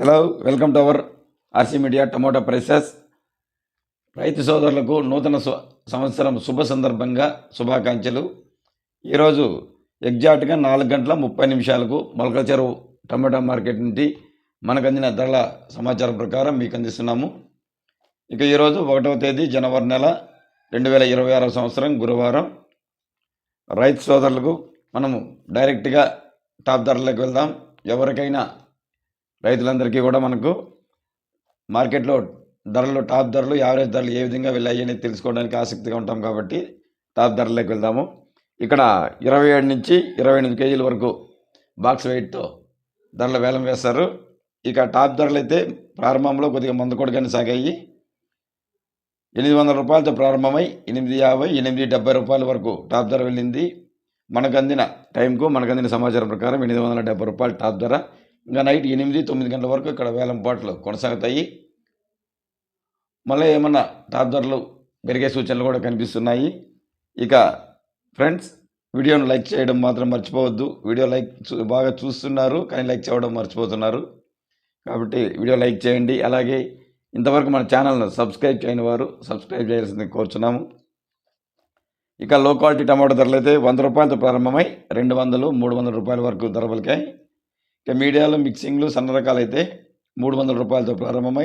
Hello welcome to our RC media tomato prices రైతు సోదరులకు నూతన సు- సంవత్సరం శుభ సందర్భంగా శుభాకాంక్షలు. ఈరోజు ఎగ్జాక్ట్గా నాలుగు గంటల ముప్పై నిమిషాలకు మొలకల చెరువు టమాటా మార్కెట్ నుండి మనకు అందిన ధరల సమాచారం ప్రకారం మీకు అందిస్తున్నాము. ఇక ఈరోజు ఒకటవ తేదీ జనవరి నెల రెండు వేల ఇరవై ఆరవ సంవత్సరం గురువారం. రైతు సోదరులకు మనము డైరెక్ట్గా టాప్ ధరలకు వెళ్దాం. ఎవరికైనా రైతులందరికీ కూడా మనకు మార్కెట్లో ధరలు టాప్ ధరలు యావరేజ్ ధరలు ఏ విధంగా వెళ్ళాయి అనేది తెలుసుకోవడానికి ఆసక్తిగా ఉంటాం కాబట్టి టాప్ ధరలకు వెళ్దాము. ఇక్కడ ఇరవై ఏడు నుంచి ఇరవై ఎనిమిది కేజీల వరకు బాక్స్ వెయిట్తో ధరలు వేలం వేస్తారు. ఇక టాప్ ధరలు అయితే ప్రారంభంలో కొద్దిగా మందుకొడుగానే సాగాయి. ఎనిమిది వందల రూపాయలతో ప్రారంభమై ఎనిమిది యాభై ఎనిమిది డెబ్బై రూపాయల వరకు టాప్ ధర వెళ్ళింది. మనకు అందిన టైంకు మనకు అందిన సమాచారం ప్రకారం ఎనిమిది వందల డెబ్బై రూపాయలు టాప్ ధర ఇంకా నైట్ ఎనిమిది తొమ్మిది గంటల వరకు ఇక్కడ వేలం పాటలు కొనసాగుతాయి. మళ్ళీ ఏమన్నా టాప్ ధరలు పెరిగే సూచనలు కూడా కనిపిస్తున్నాయి. ఇక ఫ్రెండ్స్ వీడియోను లైక్ చేయడం మాత్రం మర్చిపోవద్దు. వీడియో లైక్ చూ- బాగా చూస్తున్నారు కానీ లైక్ చేయడం మర్చిపోతున్నారు. కాబట్టి వీడియో లైక్ చేయండి. అలాగే ఇంతవరకు మన ఛానల్ను సబ్స్క్రైబ్ చేయని వారు సబ్స్క్రైబ్ చేయాల్సింది కోరుచున్నాము. ఇక లో క్వాలిటీ టమాటో ధరలు అయితే వంద రూపాయలతో ప్రారంభమై రెండు వందలు మూడు వందల రూపాయల వరకు ధర పలికాయి. ఇక మీడియాలో మిక్సింగ్లు సన్న రకాలు అయితే మూడు వందల రూపాయలతో ప్రారంభమై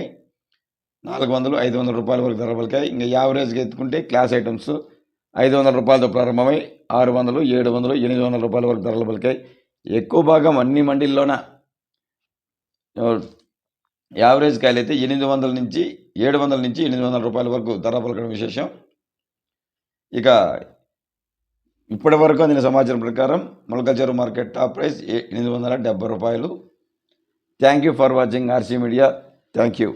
నాలుగు వందలు ఐదు వందల రూపాయల వరకు ధర పలికాయి. ఇంకా యావరేజ్గా ఎత్తుకుంటే క్లాస్ ఐటమ్స్ ఐదు వందల రూపాయలతో ప్రారంభమై ఆరు వందలు ఏడు వందలు ఎనిమిది వందల రూపాయల వరకు ధరలు పలికాయి. ఎక్కువ భాగం అన్ని మండీల్లోన? యావరేజ్ కాయలు అయితే ఎనిమిది వందల నుంచి ఏడు వందల నుంచి ఎనిమిది వందల రూపాయల వరకు ధర పలకడం విశేషం. ఇక ఇప్పటి వరకు అందిన సమాచారం ప్రకారం మొలకచెరు మార్కెట్ టాప్ ప్రైస్ ఏ- ఎనిమిది వందల డెబ్బై రూపాయలు. Thank you for watching RC media. Thank you.